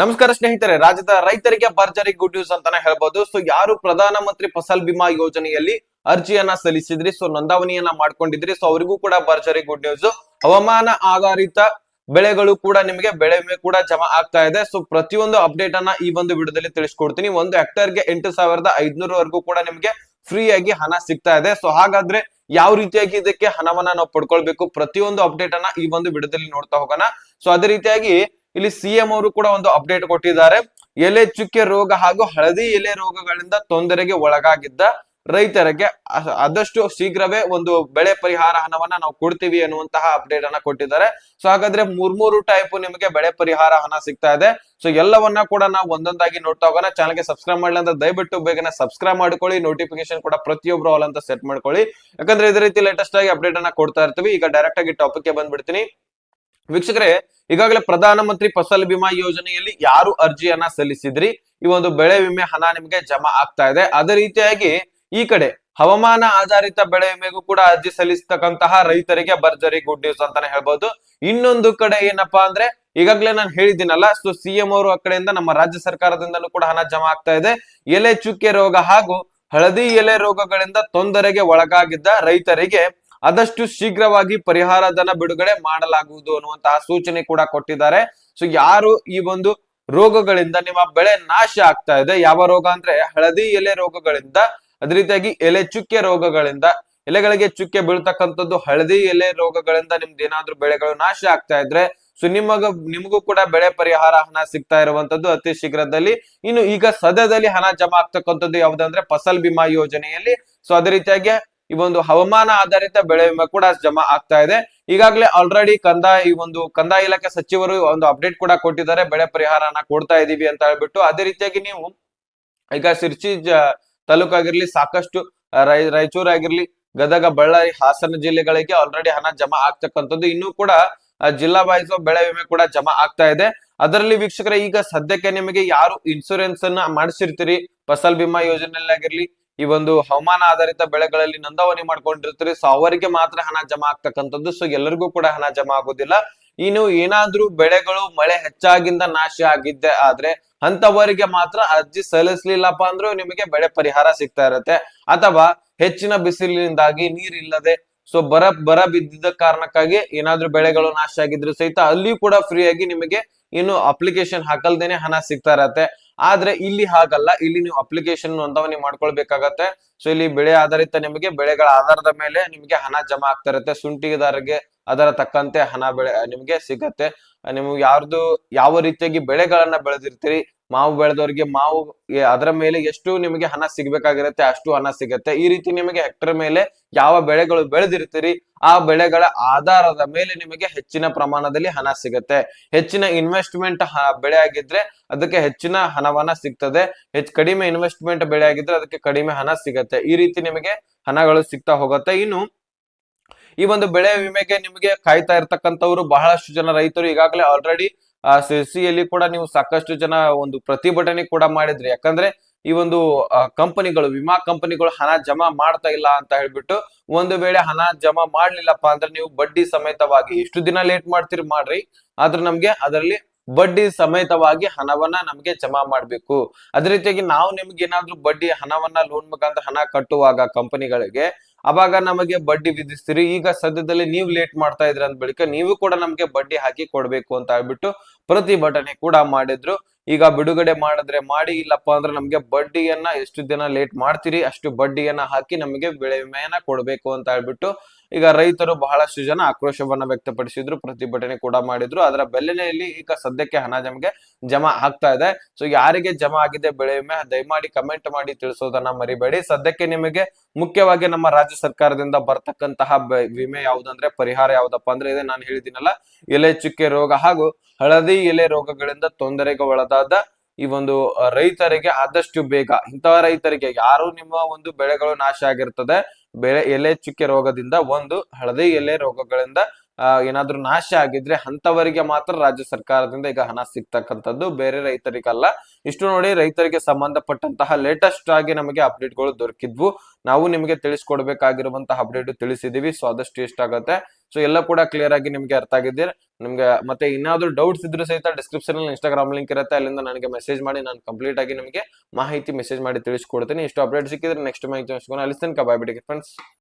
ನಮಸ್ಕಾರ ಸ್ನೇಹಿತರೆ, ರಾಜ್ಯದ ರೈತರಿಗೆ ಭರ್ಜರಿ ಗುಡ್ ನ್ಯೂಸ್ ಅಂತಾನೆ ಹೇಳ್ಬೋದು. ಸೊ ಯಾರು ಪ್ರಧಾನ ಮಂತ್ರಿ ಫಸಲ್ ಬಿಮಾ ಯೋಜನೆಯಲ್ಲಿ ಅರ್ಜಿಯನ್ನ ಸಲ್ಲಿಸಿದ್ರಿ? ಸೊ ನೋಂದಣಿಯನ್ನ ಮಾಡ್ಕೊಂಡಿದ್ರಿ. ಸೊ ಅವರಿಗೂ ಕೂಡ ಭರ್ಜರಿ ಗುಡ್ ನ್ಯೂಸ್ ಹವಾಮಾನ ಆಧಾರಿತ ಬೆಳೆಗಳು ಕೂಡ ನಿಮಗೆ ಬೆಳೆ ವಿಮೆ ಕೂಡ ಜಮಾ ಆಗ್ತಾ ಇದೆ. ಸೊ ಪ್ರತಿಯೊಂದು ಅಪ್ಡೇಟ್ ಅನ್ನ ಈ ಒಂದು ವಿಡಿಯೋದಲ್ಲಿ ತಿಳಿಸ್ಕೊಡ್ತೀನಿ. ಒಂದು ಹೆಕ್ಟರ್ಗೆ ಎಂಟು ಸಾವಿರದ ಐದ್ನೂರವರೆಗೂ ಕೂಡ ನಿಮಗೆ ಫ್ರೀ ಆಗಿ ಹಣ ಸಿಗ್ತಾ ಇದೆ. ಸೊ ಹಾಗಾದ್ರೆ ಯಾವ ರೀತಿಯಾಗಿ ಇದಕ್ಕೆ ಹಣವನ್ನ ನಾವು ಪಡ್ಕೊಳ್ಬೇಕು? ಪ್ರತಿಯೊಂದು ಅಪ್ಡೇಟ್ ಅನ್ನ ಈ ಒಂದು ವಿಡಿಯೋದಲ್ಲಿ ನೋಡ್ತಾ ಹೋಗೋಣ. ಸೊ ಅದೇ ರೀತಿಯಾಗಿ ಇಲ್ಲಿ ಸಿಎಂ ಅವರು ಕೂಡ ಒಂದು ಅಪ್ಡೇಟ್ ಕೊಟ್ಟಿದ್ದಾರೆ. ಎಲೆ ಚುಕ್ಕೆ ರೋಗ ಹಾಗೂ ಹಳದಿ ಎಲೆ ರೋಗಗಳಿಂದ ತೊಂದರೆಗೆ ಒಳಗಾಗಿದ್ದ ರೈತರಿಗೆ ಆದಷ್ಟು ಶೀಘ್ರವೇ ಒಂದು ಬೆಳೆ ಪರಿಹಾರ ಹಣವನ್ನ ನಾವು ಕೊಡ್ತೀವಿ ಅನ್ನುವಂತಹ ಅಪ್ಡೇಟ್ ಅನ್ನ ಕೊಟ್ಟಿದ್ದಾರೆ. ಸೊ ಹಾಗಾದ್ರೆ ಮೂರ್ ಮೂರು ಟೈಪ್ ನಿಮಗೆ ಬೆಳೆ ಪರಿಹಾರ ಹಣ ಸಿಗ್ತಾ ಇದೆ. ಸೊ ಎಲ್ಲವನ್ನ ಕೂಡ ನಾವು ಒಂದೊಂದಾಗಿ ನೋಡ್ತಾ ಹೋಗೋಣ. ಚಾನಲ್ಗೆ ಸಬ್ಸ್ಕ್ರೈಬ್ ಮಾಡಲಿಲ್ಲ ಅಂತ ದಯವಿಟ್ಟು ಬೇಗನೆ ಸಬ್ಸ್ಕ್ರೈಬ್ ಮಾಡ್ಕೊಳ್ಳಿ. ನೋಟಿಫಿಕೇಶನ್ ಕೂಡ ಪ್ರತಿಯೊಬ್ರು ಅಂತ ಸೆಟ್ ಮಾಡ್ಕೊಳ್ಳಿ. ಯಾಕಂದ್ರೆ ಇದೇ ರೀತಿ ಲೇಟೆಸ್ಟ್ ಆಗಿ ಅಪ್ಡೇಟ್ ಅನ್ನ ಕೊಡ್ತಾ ಇರ್ತೀವಿ. ಈಗ ಡೈರೆಕ್ಟ್ ಆಗಿ ಟಾಪಿಕ್ಗೆ ಬಂದ್ಬಿಡ್ತೀನಿ. ವೀಕ್ಷಕರೇ, ಈಗಾಗಲೇ ಪ್ರಧಾನ ಮಂತ್ರಿ ಫಸಲ್ ಬಿಮಾ ಯೋಜನೆಯಲ್ಲಿ ಯಾರು ಅರ್ಜಿಯನ್ನ ಸಲ್ಲಿಸಿದ್ರಿ? ಈ ಒಂದು ಬೆಳೆ ವಿಮೆ ಹಣ ನಿಮಗೆ ಜಮಾ ಆಗ್ತಾ ಇದೆ. ಅದೇ ರೀತಿಯಾಗಿ ಈ ಕಡೆ ಹವಾಮಾನ ಆಧಾರಿತ ಬೆಳೆ ವಿಮೆಗೂ ಕೂಡ ಅರ್ಜಿ ಸಲ್ಲಿಸತಕ್ಕಂತಹ ರೈತರಿಗೆ ಭರ್ಜರಿ ಗುಡ್ ನ್ಯೂಸ್ ಅಂತಾನೆ ಹೇಳ್ಬಹುದು ಇನ್ನೊಂದು ಕಡೆ ಏನಪ್ಪಾ ಅಂದ್ರೆ, ಈಗಾಗಲೇ ನಾನು ಹೇಳಿದ್ದೀನಲ್ಲ, ಸೊ ಸಿಎಂ ಅವರು ಆ ಕಡೆಯಿಂದ ನಮ್ಮ ರಾಜ್ಯ ಸರ್ಕಾರದಿಂದಲೂ ಕೂಡ ಹಣ ಜಮಾ ಆಗ್ತಾ ಇದೆ. ಎಲೆ ಚುಕ್ಕೆ ರೋಗ ಹಾಗೂ ಹಳದಿ ಎಲೆ ರೋಗಗಳಿಂದ ತೊಂದರೆಗೆ ಒಳಗಾಗಿದ್ದ ರೈತರಿಗೆ ಆದಷ್ಟು ಶೀಘ್ರವಾಗಿ ಪರಿಹಾರ ಧನ ಬಿಡುಗಡೆ ಮಾಡಲಾಗುವುದು ಅನ್ನುವಂತಹ ಸೂಚನೆ ಕೂಡ ಕೊಟ್ಟಿದ್ದಾರೆ. ಸೊ ಯಾರು ಈ ಒಂದು ರೋಗಗಳಿಂದ ನಿಮ್ಮ ಬೆಳೆ ನಾಶ ಆಗ್ತಾ ಇದೆ, ಯಾವ ರೋಗ ಅಂದ್ರೆ ಹಳದಿ ಎಲೆ ರೋಗಗಳಿಂದ, ಅದೇ ರೀತಿಯಾಗಿ ಎಲೆ ಚುಕ್ಕೆ ರೋಗಗಳಿಂದ, ಎಲೆಗಳಿಗೆ ಚುಕ್ಕೆ ಬೀಳ್ತಕ್ಕಂಥದ್ದು ಹಳದಿ ಎಲೆ ರೋಗಗಳಿಂದ ನಿಮ್ದು ಏನಾದ್ರೂ ಬೆಳೆಗಳು ನಾಶ ಆಗ್ತಾ ಇದ್ರೆ ಸೊ ನಿಮಗ, ನಿಮಗೂ ಕೂಡ ಬೆಳೆ ಪರಿಹಾರ ಹಣ ಸಿಗ್ತಾ ಇರುವಂತದ್ದು ಅತಿ ಶೀಘ್ರದಲ್ಲಿ. ಇನ್ನು ಈಗ ಸದ್ಯದಲ್ಲಿ ಹಣ ಜಮಾ ಆಗ್ತಕ್ಕಂಥದ್ದು ಯಾವ್ದಂದ್ರೆ ಫಸಲ್ ಬಿಮಾ ಯೋಜನೆಯಲ್ಲಿ. ಸೊ ಅದೇ ರೀತಿಯಾಗಿ ಈ ಒಂದು ಹವಾಮಾನ ಆಧಾರಿತ ಬೆಳೆ ವಿಮೆ ಕೂಡ ಜಮಾ ಆಗ್ತಾ ಇದೆ. ಈಗಾಗಲೇ ಆಲ್ರೆಡಿ ಕಂದಾಯ, ಈ ಒಂದು ಕಂದಾಯ ಇಲಾಖೆ ಸಚಿವರು ಒಂದು ಅಪ್ಡೇಟ್ ಕೂಡ ಕೊಟ್ಟಿದ್ದಾರೆ. ಬೆಳೆ ಪರಿಹಾರನ ಕೊಡ್ತಾ ಇದೀವಿ ಅಂತ ಹೇಳ್ಬಿಟ್ಟು ಅದೇ ರೀತಿಯಾಗಿ ನೀವು ಈಗ ಸಿರ್ಚಿ ತಾಲೂಕಾಗಿರ್ಲಿ, ಸಾಕಷ್ಟು ರೈ ರಾಯಚೂರು ಆಗಿರ್ಲಿ ಗದಗ, ಬಳ್ಳಾರಿ, ಹಾಸನ ಜಿಲ್ಲೆಗಳಿಗೆ ಆಲ್ರೆಡಿ ಹಣ ಜಮಾ ಆಗ್ತಕ್ಕಂಥದ್ದು. ಇನ್ನೂ ಕೂಡ ಜಿಲ್ಲಾ ವೈಸ್ ಬೆಳೆ ವಿಮೆ ಕೂಡ ಜಮಾ ಆಗ್ತಾ ಇದೆ. ಅದರಲ್ಲಿ ವೀಕ್ಷಕರ ಈಗ ಸದ್ಯಕ್ಕೆ ನಿಮಗೆ ಯಾರು ಇನ್ಸೂರೆನ್ಸ್ ಅನ್ನ ಮಾಡಿಸಿರ್ತೀರಿ? ಫಸಲ್ ಬಿಮಾ ಯೋಜನೆಯಲ್ಲಿ ಆಗಿರ್ಲಿ ಈ ಒಂದು ಹವಾಮಾನ ಆಧಾರಿತ ಬೆಳೆಗಳಲ್ಲಿ ನೋಂದಣಿ ಮಾಡ್ಕೊಂಡಿರ್ತೀರಿ ಸೊ ಅವರಿಗೆ ಮಾತ್ರ ಹಣ ಜಮಾ ಆಗ್ತಕ್ಕಂಥದ್ದು. ಸೊ ಎಲ್ಲರಿಗೂ ಕೂಡ ಹಣ ಜಮಾ ಆಗೋದಿಲ್ಲ. ಇನ್ನು ಏನಾದ್ರೂ ಬೆಳೆಗಳು ಮಳೆ ಹೆಚ್ಚಾಗಿಂದ ನಾಶ ಆಗಿದ್ದೆ ಆದ್ರೆ ಅಂತವರಿಗೆ ಮಾತ್ರ ಅರ್ಜಿ ಸಲ್ಲಿಸ್ಲಿಲ್ಲಪ್ಪ ಅಂದ್ರೂ ನಿಮಗೆ ಬೆಳೆ ಪರಿಹಾರ ಸಿಗ್ತಾ ಇರತ್ತೆ. ಅಥವಾ ಹೆಚ್ಚಿನ ಬಿಸಿಲಿನಿಂದಾಗಿ ನೀರಿಲ್ಲದೆ ಸೊ ಬರ ಬರ ಬಿದ್ದಿದ್ದ ಕಾರಣಕ್ಕಾಗಿ ಏನಾದ್ರೂ ಬೆಳೆಗಳು ನಾಶ ಆಗಿದ್ರು ಸಹಿತ ಅಲ್ಲಿಯೂ ಕೂಡ ಫ್ರೀ ಆಗಿ ನಿಮಗೆ ಇನ್ನು ಅಪ್ಲಿಕೇಶನ್ ಹಾಕಲ್ದೇನೆ ಹಣ ಸಿಗ್ತಾ ಇರತ್ತೆ. ಆದ್ರೆ ಇಲ್ಲಿ ಹಾಗಲ್ಲ. ಇಲ್ಲಿ ನೀವು ಅಪ್ಲಿಕೇಶನ್ ನೋಂದಣಿ ಮಾಡ್ಕೊಳ್ಬೇಕಾಗತ್ತೆ. ಸೊ ಇಲ್ಲಿ ಬೆಳೆ ಆಧಾರಿತ ನಿಮಗೆ ಬೆಳೆಗಳ ಆಧಾರದ ಮೇಲೆ ನಿಮಗೆ ಹಣ ಜಮಾ ಆಗ್ತಾ ಇರತ್ತೆ. ಸುಂಟಿದಾರರಿಗೆ ಅದರ ತಕ್ಕಂತೆ ಹಣ ಬೆಳೆ, ನಿಮಗೆ ಸಿಗತ್ತೆ. ನಿಮ್ಗೆ ಯಾರ್ದು, ಯಾವ ರೀತಿಯಾಗಿ ಬೆಳೆಗಳನ್ನ ಬೆಳೆದಿರ್ತೀರಿ ಮಾವು ಬೆಳೆದವರಿಗೆ ಮಾವು ಅದರ ಮೇಲೆ ಎಷ್ಟು ನಿಮಗೆ ಹಣ ಸಿಗಬೇಕಾಗಿರುತ್ತೆ, ಅಷ್ಟು ಹಣ ಸಿಗತ್ತೆ. ಈ ರೀತಿ ನಿಮಗೆ ಹೆಕ್ಟರ್ ಮೇಲೆ ಯಾವ ಬೆಳೆಗಳು ಬೆಳೆದಿರ್ತೀರಿ, ಆ ಬೆಳೆಗಳ ಆಧಾರದ ಮೇಲೆ ನಿಮಗೆ ಹೆಚ್ಚಿನ ಪ್ರಮಾಣದಲ್ಲಿ ಹಣ ಸಿಗತ್ತೆ. ಹೆಚ್ಚಿನ ಇನ್ವೆಸ್ಟ್ಮೆಂಟ್ ಬೆಳೆ ಆಗಿದ್ರೆ ಅದಕ್ಕೆ ಹೆಚ್ಚಿನ ಹಣವನ್ನ ಸಿಗ್ತದೆ. ಹೆಚ್ಚು ಕಡಿಮೆ ಇನ್ವೆಸ್ಟ್ಮೆಂಟ್ ಬೆಳೆ ಆಗಿದ್ರೆ ಅದಕ್ಕೆ ಕಡಿಮೆ ಹಣ ಸಿಗತ್ತೆ. ಈ ರೀತಿ ನಿಮಗೆ ಹಣಗಳು ಸಿಗ್ತಾ ಹೋಗುತ್ತೆ. ಇನ್ನು ಈ ಒಂದು ಬೆಳೆ ವಿಮೆಗೆ ನಿಮಗೆ ಕಾಯ್ತಾ ಇರ್ತಕ್ಕಂಥವ್ರು ಬಹಳಷ್ಟು ಜನ ರೈತರು ಈಗಾಗಲೇ ಆಲ್ರೆಡಿ ಆ ಸಿಯಲ್ಲಿ ಕೂಡ ನೀವು ಸಾಕಷ್ಟು ಜನ ಒಂದು ಪ್ರತಿಭಟನೆ ಕೂಡ ಮಾಡಿದ್ರಿ. ಯಾಕಂದ್ರೆ ಈ ಒಂದು ಕಂಪನಿಗಳು, ವಿಮಾ ಕಂಪನಿಗಳು ಹಣ ಜಮಾ ಮಾಡ್ತಾ ಇಲ್ಲ ಅಂತ ಹೇಳ್ಬಿಟ್ಟು ಒಂದು ವೇಳೆ ಹಣ ಜಮಾ ಮಾಡ್ಲಿಲ್ಲಪ್ಪ ಅಂದ್ರೆ ನೀವು ಬಡ್ಡಿ ಸಮೇತವಾಗಿ ಇಷ್ಟು ದಿನ ಲೇಟ್ ಮಾಡ್ತೀರಿ ಮಾಡ್ರಿ. ಆದ್ರೆ ನಮ್ಗೆ ಅದರಲ್ಲಿ ಬಡ್ಡಿ ಸಮೇತವಾಗಿ ಹಣವನ್ನ ನಮ್ಗೆ ಜಮಾ ಮಾಡ್ಬೇಕು. ಅದೇ ರೀತಿಯಾಗಿ ನಾವು ನಿಮ್ಗೆ ಏನಾದ್ರೂ ಬಡ್ಡಿ ಹಣವನ್ನ ಲೋನ್ ಮುಖಾಂತರ ಹಣ ಕಟ್ಟುವಾಗ ಕಂಪನಿಗಳಿಗೆ, ಅವಾಗ ನಮಗೆ ಬಡ್ಡಿ ವಿಧಿಸ್ತೀರಿ. ಈಗ ಸದ್ಯದಲ್ಲಿ ನೀವು ಲೇಟ್ ಮಾಡ್ತಾ ಇದ್ರ ಅಂದ ಬಳಿಕ ನೀವು ಕೂಡ ನಮ್ಗೆ ಬಡ್ಡಿ ಹಾಕಿ ಕೊಡ್ಬೇಕು ಅಂತ ಹೇಳ್ಬಿಟ್ಟು ಪ್ರತಿಭಟನೆ ಕೂಡ ಮಾಡಿದ್ರು. ಈಗ ಬಿಡುಗಡೆ ಮಾಡಿದ್ರೆ ಮಾಡಿ, ಇಲ್ಲಪ್ಪ ಅಂದ್ರೆ ನಮ್ಗೆ ಬಡ್ಡಿಯನ್ನ ಎಷ್ಟು ದಿನ ಲೇಟ್ ಮಾಡ್ತೀರಿ, ಅಷ್ಟು ಬಡ್ಡಿಯನ್ನ ಹಾಕಿ ನಮಗೆ ಬೆಳೆ ವಿಮೆಯನ್ನ ಕೊಡ್ಬೇಕು ಅಂತ ಹೇಳ್ಬಿಟ್ಟು ಈಗ ರೈತರು ಬಹಳಷ್ಟು ಜನ ಆಕ್ರೋಶವನ್ನ ವ್ಯಕ್ತಪಡಿಸಿದ್ರು, ಪ್ರತಿಭಟನೆ ಕೂಡ ಮಾಡಿದ್ರು. ಅದರ ಬೆಲೆನೆಯಲ್ಲಿ ಈಗ ಸದ್ಯಕ್ಕೆ ಹಣ ನಮಗೆ ಜಮಾ ಆಗ್ತಾ ಇದೆ. ಸೊ ಯಾರಿಗೆ ಜಮಾ ಆಗಿದೆ ಬೆಳೆ ವಿಮೆ, ದಯಮಾಡಿ ಕಮೆಂಟ್ ಮಾಡಿ ತಿಳಿಸೋದನ್ನ ಮರಿಬೇಡಿ. ಸದ್ಯಕ್ಕೆ ನಿಮಗೆ ಮುಖ್ಯವಾಗಿ ನಮ್ಮ ರಾಜ್ಯ ಸರ್ಕಾರದಿಂದ ಬರ್ತಕ್ಕಂತಹ ವಿಮೆ ಯಾವ್ದಂದ್ರೆ ಪರಿಹಾರ ಯಾವ್ದಪ್ಪ ಅಂದ್ರೆ ಇದೆ ನಾನು ಹೇಳಿದಿನಲ್ಲ ಎಲೆ ಚುಕ್ಕೆ ರೋಗ ಹಾಗೂ ಹಳದಿ ಎಲೆ ರೋಗಗಳಿಂದ ತೊಂದರೆಗೆ ಒಳಗಾದ ಈ ಒಂದು, ರೈತರಿಗೆ ಆದಷ್ಟು ಬೇಗ, ಇಂತಹ ರೈತರಿಗೆ ಯಾರು ನಿಮ್ಮ ಒಂದು ಬೆಳೆಗಳು ನಾಶ ಆಗಿರ್ತದೆ ಬೆಳೆ ಎಲೆ ಚುಕ್ಕೆ ರೋಗದಿಂದ ಒಂದು ಹಳದಿ ಎಲೆ ರೋಗಗಳಿಂದ ಏನಾದ್ರೂ ನಾಶ ಆಗಿದ್ರೆ ಅಂತವರಿಗೆ ಮಾತ್ರ ರಾಜ್ಯ ಸರ್ಕಾರದಿಂದ ಈಗ ಹಣ ಸಿಗ್ತಕ್ಕಂಥದ್ದು. ಬೇರೆ ರೈತರಿಗಲ್ಲ. ಇಷ್ಟು ನೋಡಿ ರೈತರಿಗೆ ಸಂಬಂಧಪಟ್ಟಂತಹ ಲೇಟೆಸ್ಟ್ ಆಗಿ ನಮಗೆ ಅಪ್ಡೇಟ್ಗಳು ದೊರಕಿದ್ವು. ನಾವು ನಿಮಗೆ ತಿಳಿಸ್ಕೊಡ್ಬೇಕಾಗಿರುವಂತಹ ಅಪ್ಡೇಟ್ ತಿಳಿಸಿದೀವಿ. ಸೊ ಆದಷ್ಟು ಎಷ್ಟಾಗುತ್ತೆ ಸೊ ಎಲ್ಲ ಕೂಡ ಕ್ಲಿಯರ್ ಆಗಿ ನಿಮ್ಗೆ ಅರ್ಥ ಆಗಿದ್ದೀರ. ನಿಮ್ಗೆ ಮತ್ತೆ ಇನ್ನಾದ್ರೂ ಡೌಟ್ಸ್ ಇದ್ರೂ ಸಹಿತ ಡಿಸ್ಕ್ರಿಪ್ಷನ್ ಅಲ್ಲಿ ಇನ್ಸ್ಟಾಗ್ರಾಮ್ ಲಿಂಕ್ ಇರುತ್ತೆ. ಅಲ್ಲಿಂದ ನನಗೆ ಮೆಸೇಜ್ ಮಾಡಿ. ನಾನು ಕಂಪ್ಲೀಟ್ ಆಗಿ ನಿಮಗೆ ಮಾಹಿತಿ ಮೆಸೇಜ್ ಮಾಡಿ ತಿಳಿಸ್ಕೊಡ್ತೀನಿ. ಇಷ್ಟು ಅಪ್ಡೇಟ್ ಸಿಕ್ಕಿದ್ರೆ ನೆಕ್ಸ್ಟ್ ಮಾಹಿತಿ ಅಲ್ಲಿ ತನಕ ಬಿಡಿ ಫ್ರೆಂಡ್ಸ್